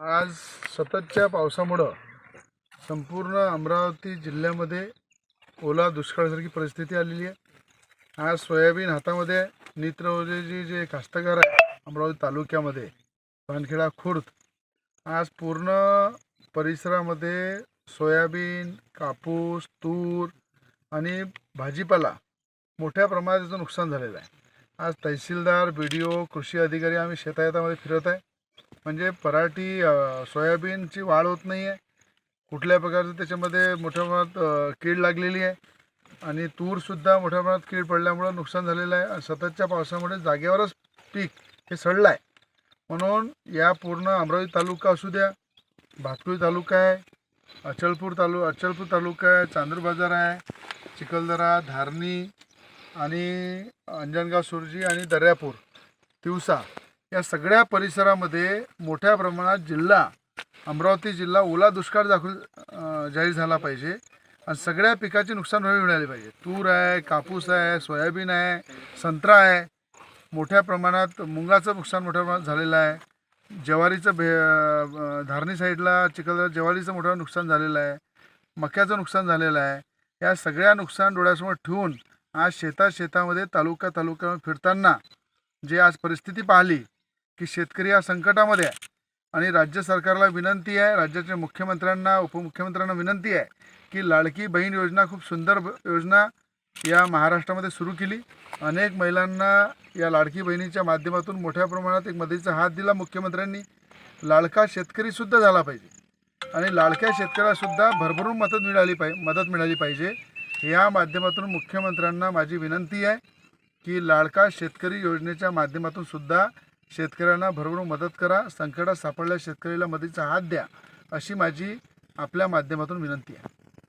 आज सततच्या पावसामुळं संपूर्ण अमरावती जिल्ह्यामध्ये ओला दुष्काळासारखी परिस्थिती आलेली आहे. आज सोयाबीन हातामध्ये नेत्रवलेली जे कास्तकार आहे अमरावती तालुक्यामध्ये पानखेडा खुर्द. आज पूर्ण परिसरामध्ये सोयाबीन कापूस तूर आणि भाजीपाला मोठ्या प्रमाणात त्याचं नुकसान झालेलं आहे. आज तहसीलदार बी डी ओ कृषी अधिकारी आम्ही शेतायतामध्ये फिरत आहे. म्हणजे पराठी सोयाबीनची वाढ होत नाही आहे कुठल्या प्रकारचं त्याच्यामध्ये मोठ्या प्रमाणात कीड लागलेली आहे. आणि तूरसुद्धा मोठ्या प्रमाणात कीड पडल्यामुळं नुकसान झालेलं आहे. सततच्या पावसामुळे जागेवरच पीक हे सडलं आहे म्हणून या पूर्ण अमरावती तालुका असू द्या भातकुळी तालुका आहे अचलपूर तालु अचलपूर तालुका आहे चांदूर बाजार आहे चिखलदरा धारणी आणि अंजनगाव सुरजी आणि दर्यापूर तिवसा. या सगळ्या परिसरामध्ये मोठ्या प्रमाणात जिल्हा अमरावती जिल्हा ओला दुष्काळ दाखल जाहीर झाला पाहिजे. आणि सगळ्या पिकाचे नुकसान व्हायला मिळाले पाहिजे. तूर आहे कापूस आहे सोयाबीन आहे संत्रा आहे. मोठ्या प्रमाणात मुंगाचं नुकसान मोठ्या प्रमाणात झालेलं आहे. ज्वारीचं भे धारणी साईडला चिखलदरा ज्वारीचं मोठं नुकसान झालेलं आहे. मक्याचं नुकसान झालेलं आहे. या सगळ्या नुकसान डोळ्यासमोर ठेवून आज शेता शेतामध्ये तालुका तालुक्यामध्ये फिरताना जे आज परिस्थिती पाहिली की शेतकरी या संकटामध्ये आहे. आणि राज्य सरकारला विनंती आहे राज्याच्या मुख्यमंत्र्यांना उपमुख्यमंत्र्यांना विनंती आहे की लाडकी बहीण योजना खूप सुंदर योजना या महाराष्ट्रामध्ये सुरू केली. अनेक महिलांना या लाडकी बहिणीच्या माध्यमातून मोठ्या प्रमाणात एक मदतीचा हात दिला मुख्यमंत्र्यांनी. लाडका शेतकरीसुद्धा झाला पाहिजे. आणि लाडक्या शेतकऱ्यासुद्धा भरभरून मदत मिळाली पाहिजे मदत मिळाली पाहिजे. या माध्यमातून मुख्यमंत्र्यांना माझी विनंती आहे की लाडका शेतकरी योजनेच्या माध्यमातून सुद्धा शेतकऱ्यांना भरभरून मदत करा संकटात सापडल्या शेतकऱ्याला मदतीचा हात द्या अशी माझी आपल्या माध्यमातून विनंती आहे.